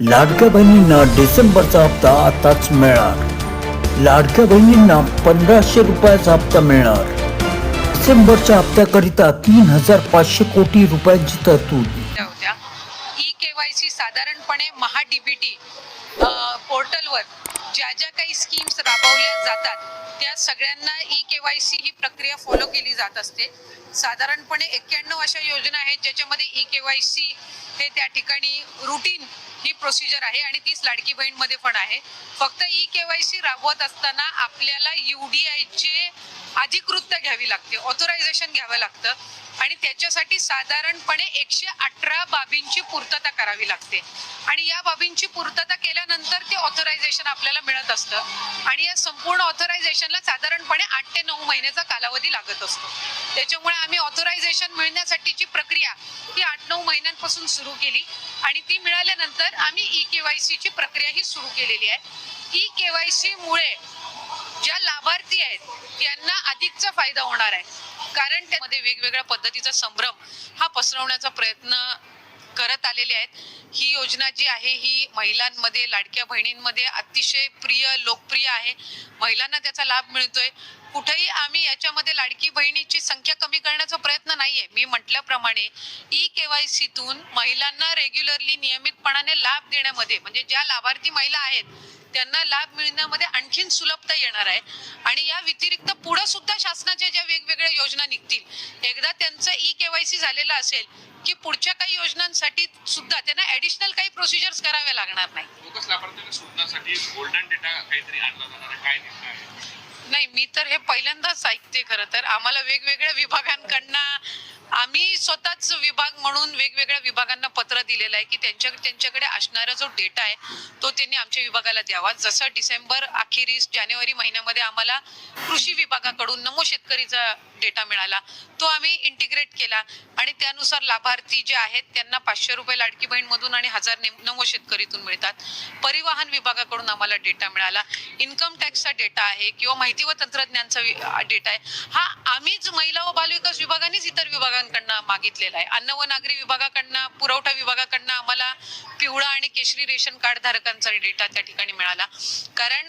लाडक्या बहिणींना डिसेंबरचा हप्ता आताच मिळणार. लाडक्या बहिणींना पंधराशे रुपयाचा हप्ता मिळणार. डिसेंबरच्या हप्त्याकरिता तीन हजार पाचशे कोटी रुपयांची तरतूद होत्या ई के वाय सी साधारणपणे महा डीबीटी पोर्टलवर ज्या ज्या काही स्कीम्स राबवल्या जातात त्या सगळ्यांना ई के वाय सी ही प्रक्रिया फॉलो केली जात असते. साधारणपणे एक्क्याण्णव अशा योजना आहेत ज्याच्यामध्ये ई के वाय सी हे त्या ठिकाणी रुटीन ही प्रोसिजर आहे आणि तीच लाडकी बहीणमध्ये पण आहे. फक्त ई के वाय सी राबवत असताना आपल्याला यू डी आयचे अधिकृतता घ्यावी लागते ऑथोरायझेशन घ्यावं लागतं आणि त्याच्यासाठी साधारणपणे एकशे अठरा बाबींची पूर्तता करावी लागते. आणि या बाबींची पूर्तता केल्यानंतर ते ऑथोरायझेशन आपल्याला मिळत असतं आणि या संपूर्ण ऑथोरायझेशनला साधारणपणे आठ ते नऊ महिन्याचा कालावधी लागत असतो. त्याच्यामुळे आम्ही ऑथोरायझेशन मिळण्यासाठीची प्रक्रिया ही आठ नऊ महिन्यांपासून सुरू केली. आणि ती मिळाल्यानंतर आम्ही ई के वाय सीची प्रक्रिया ही सुरू केलेली आहे. ई के वाय सी मुळे ज्या लाभार्थी आहेत त्यांना अधिकचा फायदा होणार आहे. कारण त्यामध्ये वेगवेगळ्या पद्धतीचा संभ्रम हा पसरवण्याचा प्रयत्न करत आलेले आहेत. ही योजना जी आहे ही महिलांमध्ये लाडक्या बहिणींमध्ये अतिशय प्रिय लोकप्रिय आहे. महिलांना त्याचा लाभ मिळतोय. कुठेही आम्ही याच्यामध्ये लाडकी बहिणीची संख्या कमी करण्याचा प्रयत्न नाहीये. मी म्हटल्याप्रमाणे ई के वाय सीतून महिलांना रेग्युलरली नियमितपणाने लाभ देण्यामध्ये म्हणजे ज्या लाभार्थी महिला आहेत त्यांना लाभ मिळण्यामध्ये आणखीन सुलभता येणार आहे. आणि या व्यतिरिक्त पुढे सुद्धा शासनाच्या ज्या वेगवेगळ्या योजना निघतील एकदा त्यांचं ई केवायसी झालेलं असेल की पुढच्या काही योजनांसाठी सुद्धा त्यांना ऍडिशनल काही प्रोसिजर्स कराव्या लागणार नाही बोगस लाभार्थ्यांना शोधण्यासाठी गोल्डन डेटा काहीतरी आणला जाणार आहे. काय नेमकं आहे? नाही मी तर हे पहिल्यांदाच ऐकते खरं तर. आम्हाला वेगवेगळ्या विभागांकडनं आम्ही स्वतःच विभाग म्हणून वेगवेगळ्या विभागांना पत्र दिलेलं आहे की त्यांच्या त्यांच्याकडे असणारा जो डेटा आहे तो त्यांनी आमच्या विभागाला द्यावा. जसं डिसेंबर अखेरीस जानेवारी महिन्यामध्ये आम्हाला कृषी विभागाकडून नमो शेतकरीचा डेटा मिळाला. तो आम्ही इंटिग्रेट केला आणि त्यानुसार लाभार्थी जे आहेत त्यांना पाचशे रुपये लाडकी बहीण मधून आणि हजार नेम- नमो शेतकरीतून मिळतात. परिवहन विभागाकडून आम्हाला डेटा मिळाला. इन्कम टॅक्सचा डेटा आहे किंवा माहिती व तंत्रज्ञानचा डेटा आहे. हा आम्हीच महिला व बालविकास विभागानेच इतर शासनाकडनं मागितलेला आहे. अन्न व नागरी विभागाकडनं पुरवठा विभागाकडनं आम्हाला पिवळा आणि केशरी रेशन कार्ड धारकांचा डेटा त्या ठिकाणी मिळाला. कारण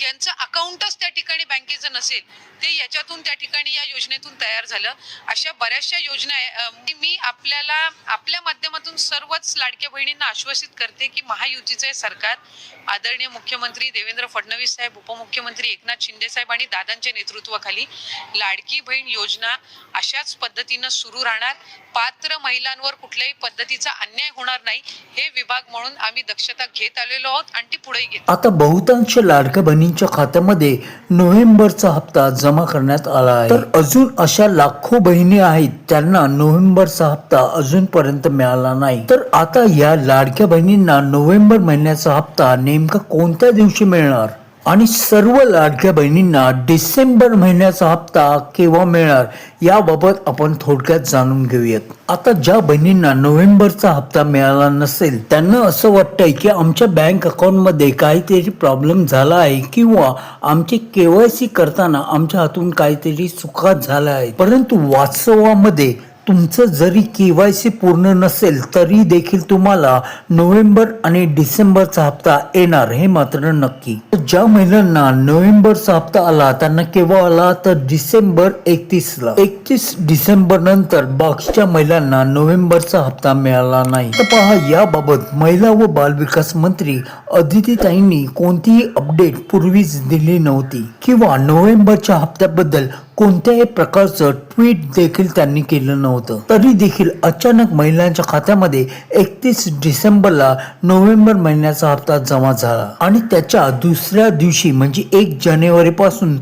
त्यांचं अकाउंटच त्या ठिकाणी बँकेचं नसेल ते याच्यातून त्या ठिकाणी या योजनेतून तयार झालं. अशा बऱ्याचशा योजना आहे. मी आपल्याला आपल्या माध्यमातून सर्वच लाडक्या बहिणींना आश्वासित करते की महायुतीचं सरकार आदरणीय मुख्यमंत्री देवेंद्र फडणवीस साहेब उपमुख्यमंत्री एकनाथ शिंदे साहेब आणि दादांच्या नेतृत्वाखाली लाडकी बहीण योजना अशाच पद्धतीनं सुरू राहणार. पात्र महिलांवर कुठल्याही पद्धतीचा अन्याय होणार नाही. हे विभाग म्हणून आम्ही दक्षता घेत आलेलो आहोत आणि ती पुढेही घेत आता बहुतांश लाडक्या बहिणींच्या खात्यामध्ये नोव्हेंबरचा हप्ता जमा करण्यात आला आहे. तर अजून अशा लाखो बहिणी आहेत त्यांना नोव्हेंबरचा हप्ता अजूनपर्यंत मिळाला नाही. तर आता या लाडक्या बहिणींना नोव्हेंबर महिन्याचा हप्ता नेमका कोणत्या दिवशी मिळणार? आणि सर्व लाडक्या बहिणींना डिसेंबर महिन्याचा हप्ता केव्हा मिळणार याबाबत आपण थोडक्यात जाणून घेऊयात. आता ज्या बहिणींना नोव्हेंबरचा हप्ता मिळाला नसेल त्यांना असं वाटतंय की आमच्या बँक अकाउंटमध्ये काहीतरी प्रॉब्लेम झाला आहे किंवा आमचे केवायसी करताना आमच्या हातून काहीतरी चुका झाल्या आहेत. परंतु वास्तवामध्ये तुमचं जरी केवायसी पूर्ण नसेल तरी देखील तुम्हाला नोव्हेंबर आणि डिसेंबरचा हप्ता येणार हे मात्र नक्की. ज्या महिलांना नोव्हेंबरचा हप्ता आला त्यांना केव्हा आला? तर डिसेंबर एकतीस ला एकतीस डिसेंबर नंतर बाकीच्या महिलांना नोव्हेंबरचा हप्ता मिळाला नाही. तर पहा याबाबत महिला व बालविकास मंत्री अदितीताईंनी कोणतीही अपडेट पूर्वीच दिली नव्हती. किंवा नोव्हेंबरच्या हप्त्याबद्दल कोणत्याही प्रकारचं ट्विट देखील त्यांनी केलं नव्हतं. तरी देखील अचानक महिलांच्या खात्यामध्ये एकतीस डिसेंबरला नोव्हेंबर महिन्याचा हप्ता जमा झाला. आणि त्याच्या दुसऱ्या दिवशी म्हणजे एक जानेवारी पासून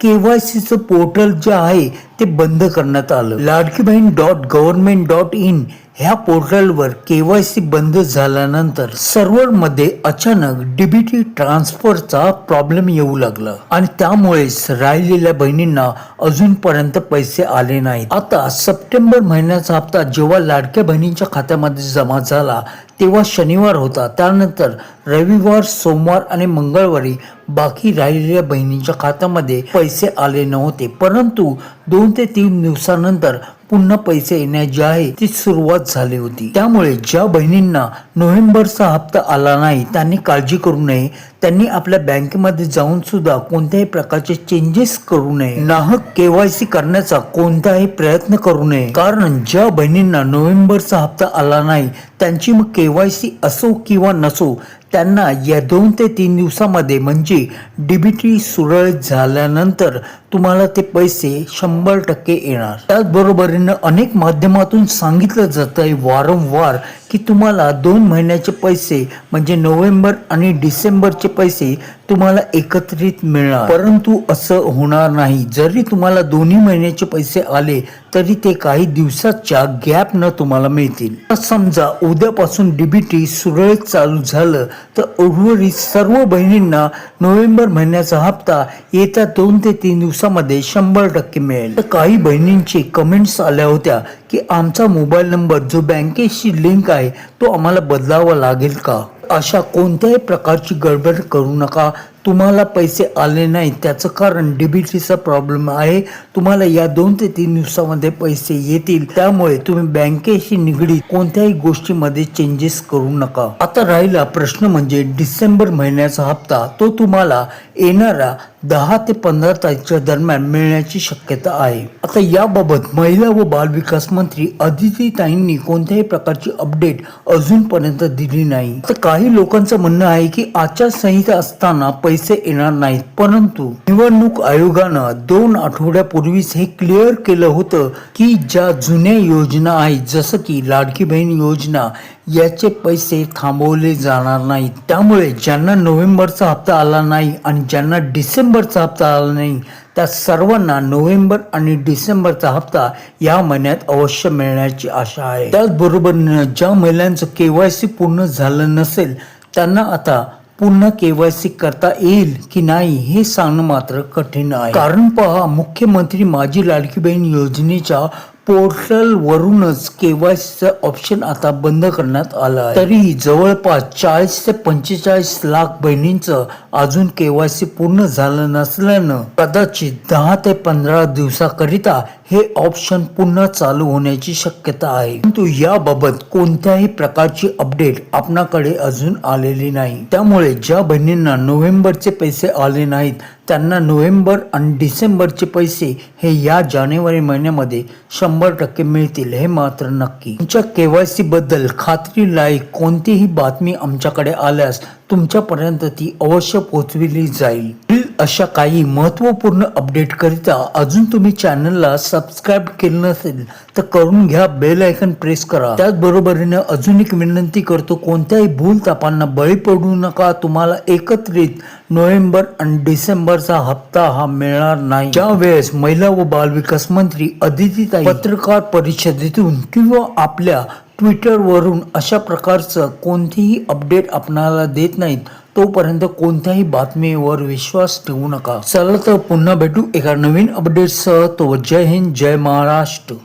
केवायसीचं पोर्टल जे आहे ते बंद करण्यात आलं. Ladki Bahin dot government dot in ह्या पोर्टलवर केवायसी बंद झाल्यानंतर सर्व्हरमध्ये अचानक डीबीटी ट्रान्सफरचा प्रॉब्लेम येऊ लागला आणि त्यामुळेच राहिलेल्या बहिणींना अजूनपर्यंत पैसे आले नाहीत. आता सप्टेंबर महिन्याचा हप्ता जेव्हा लाडक्या बहिणींच्या खात्यामध्ये जमा झाला तेव्हा शनिवार होता. त्यानंतर रविवार सोमवार आणि मंगळवारी बाकी राहिलेल्या बहिणींच्या खात्यामध्ये पैसे आले नव्हते. परंतु दोन ते तीन दिवसानंतर पुन्हा पैसे येण्याची आहे ती सुरुवात झाली होती. त्यामुळे ज्या बहिणींना नोव्हेंबरचा हप्ता आला नाही त्यांनी काळजी करू नये. त्यांनी आपल्या बँकेमध्ये जाऊन सुद्धा कोणत्याही प्रकारचे चेंजेस करू नये. नाहक केवायसी करण्याचा कोणताही प्रयत्न करू नये. कारण ज्या बहिणींना नोव्हेंबरचा हप्ता आला नाही त्यांची मग केवायसी असो किंवा नसो त्यांना या दोन ते तीन दिवसामध्ये म्हणजे डीबीटी सुरळीत झाल्यानंतर तुम्हाला ते पैसे शंभर टक्के येणार. त्याचबरोबरीनं अनेक माध्यमातून सांगितलं जात आहे वारंवार की तुम्हाला दोन महिन्याचे पैसे म्हणजे नोव्हेंबर आणि डिसेंबरचे पैसे तुम्हाला एकत्रित मिळणार. परंतु असं होणार नाही. जरी तुम्हाला दोन्ही महिन्याचे पैसे आले तरी ते काही दिवसाच्या गॅपनं तुम्हाला मिळतील. समजा उद्यापासून डीबीटी सुरळीत चालू झालं तर उर्वरित सर्व बहिणींना नोव्हेंबर महिन्याचा हप्ता येत्या दोन ते तीन दिवसामध्ये शंभर टक्के मिळेल. तर काही बहिणींची कमेंट्स आल्या होत्या की आमचा मोबाईल नंबर जो बँकेशी लिंक आहे तो आम्हाला बदलावा लागेल का? अशा कोणत्याही प्रकारची गडबड करू नका. तुम्हाला पैसे आले नाही त्याचं कारण डीबीटीचा प्रॉब्लेम आहे. तुम्हाला या दोन ते तीन दिवसामध्ये पैसे येतील. त्यामुळे तुम्ही बँकेशी निगडीत कोणत्याही गोष्टीमध्ये चेंजेस करू नका. आता राहिला प्रश्न म्हणजे डिसेंबर महिन्याचा हप्ता. तो तुम्हाला येणाऱ्या दहा ते पंधरा तारखेच्या दरम्यान मिळण्याची शक्यता आहे. आता याबाबत महिला व बालविकास मंत्री अदिती ताईंनी कोणत्याही प्रकारची अपडेट अजूनपर्यंत दिली नाही. तर काही लोकांचं म्हणणं आहे की आचारसंहिता असताना पैसे येणार नाहीत परंतु निवडणूक आयोगानं दोन आठवड्यापूर्वीच हे क्लिअर केलं होतं की ज्या जुन्या योजना आहेत जसं की लाडकी बहीण योजना याचे पैसे थांबवले जाणार नाहीत. त्यामुळे ज्यांना नोव्हेंबरचा हप्ता आला नाही आणि ज्यांना डिसेंबरचा हप्ता आला नाही त्या सर्वांना नोव्हेंबर आणि डिसेंबरचा हप्ता या महिन्यात अवश्य मिळण्याची आशा आहे. त्याचबरोबर ज्या महिलांचं केवायसी पूर्ण झालं नसेल त्यांना आता पुन्हा केवायसी करता येईल की नाही हे सांगणं मात्र कठीण आहे. कारण पहा मुख्यमंत्री माझी लाडकी बहीण योजनेच्या पोर्टल वरूनच केवायसीचं ऑप्शन आता बंद करण्यात आलं आहे. तरीही जवळपास चाळीस ते पंचेचाळीस लाख बहिणींचं अजून केवायसी पूर्ण झालं नसल्यानं कदाचित दहा ते पंधरा दिवसाकरिता हे ऑप्शन पुन्हा चालू होण्याची शक्यता आहे. परंतु याबाबत कोणत्याही प्रकारची अपडेट आपणाकडे अजून आलेली नाही. त्यामुळे ज्या बहिणींना नोव्हेंबरचे पैसे आले नाहीत त्यांना नोव्हेंबर आणि डिसेंबरचे पैसे हे या जानेवारी महिन्यामध्ये शंभर टक्के मिळतील हे मात्र नक्की. तुमच्या केवायसी बद्दल खात्री लायक कोणतीही बातमी आमच्याकडे आल्यास तुमच्यापर्यंत ती अवश्य पोहोचविली जाईल. अशा काही महत्त्वपूर्ण अपडेटकरिता अजून तुम्ही चॅनलला सबस्क्राईब केलं नसेल तर करून घ्या बेल आयकन प्रेस करा. त्याचबरोबरीने अजून एक विनंती करतो कोणत्याही भूल तापांना बळी पडू नका तुम्हाला एकत्रित नोव्हेंबर आणि डिसेंबरचा हप्ता हा मिळणार नाही. ज्या वेळेस महिला व बालविकास मंत्री अदितीताई पत्रकार परिषदेतून किंवा आपल्या ट्विटरवरून अशा प्रकारचं कोणतीही अपडेट आपणाला देत नाहीत तोपर्यंत कोणत्याही बातमीवर विश्वास ठेवू नका. चला तर पुन्हा भेटू एका नवीन अपडेटसह तो जय हिंद जय महाराष्ट्र.